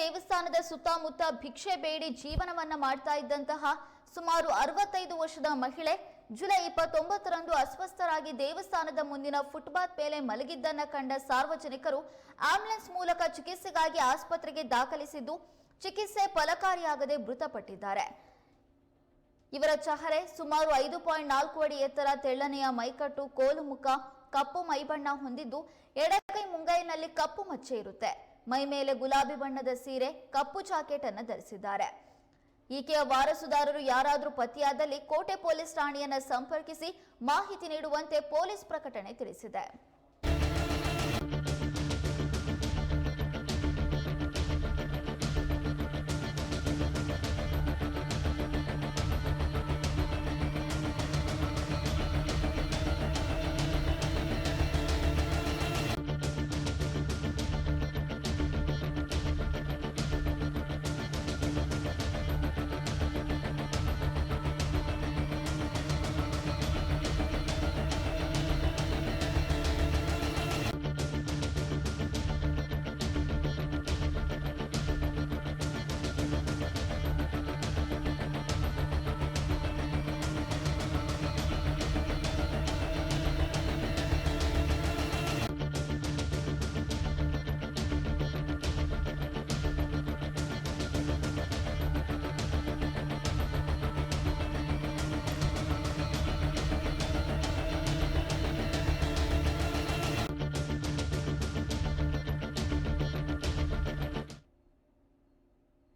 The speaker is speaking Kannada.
ದೇವಸ್ಥಾನದ ಸುತ್ತಮುತ್ತ ಭಿಕ್ಷೆ ಬೇಡಿ ಜೀವನವನ್ನ ಮಾಡ್ತಾ ಇದ್ದಂತಹ ಸುಮಾರು ಅರವತ್ತೈದು ವರ್ಷದ ಮಹಿಳೆ ಜುಲೈ ಇಪ್ಪತ್ತೊಂಬತ್ತರಂದು ಅಸ್ವಸ್ಥರಾಗಿ ದೇವಸ್ಥಾನದ ಮುಂದಿನ ಫುಟ್ಪಾತ್ ಮೇಲೆ ಮಲಗಿದ್ದನ್ನ ಕಂಡ ಸಾರ್ವಜನಿಕರು ಆಂಬ್ಯುಲೆನ್ಸ್ ಮೂಲಕ ಚಿಕಿತ್ಸೆಗಾಗಿ ಆಸ್ಪತ್ರೆಗೆ ದಾಖಲಿಸಿದ್ದು ಚಿಕಿತ್ಸೆ ಫಲಕಾರಿಯಾಗದೆ ಮೃತಪಟ್ಟಿದ್ದಾರೆ. ಇವರ ಚಹರೆ ಸುಮಾರು ಐದು ಪಾಯಿಂಟ್ ನಾಲ್ಕು ಅಡಿ ಎತ್ತರ ತೆಳ್ಳನೆಯ ಮೈಕಟ್ಟು, ಕೋಲು ಮುಖ, ಕಪ್ಪು ಮೈಬಣ್ಣ ಹೊಂದಿದ್ದು, ಎಡಕೈ ಮುಂಗೈನಲ್ಲಿ ಕಪ್ಪು ಮಚ್ಚೆ ಇರುತ್ತೆ. ಮೈ ಮೇಲೆ ಗುಲಾಬಿ ಬಣ್ಣದ ಸೀರೆ, ಕಪ್ಪು ಜಾಕೆಟ್ ಅನ್ನು ಧರಿಸಿದ್ದಾರೆ. ಈಕೆಯ ವಾರಸುದಾರರು ಯಾರಾದರೂ ಪತಿಯಾದಲ್ಲಿ ಕೋಟೆ ಪೊಲೀಸ್ ಠಾಣೆಯನ್ನು ಸಂಪರ್ಕಿಸಿ ಮಾಹಿತಿ ನೀಡುವಂತೆ ಪೊಲೀಸ್ ಪ್ರಕಟಣೆ ತಿಳಿಸಿದೆ.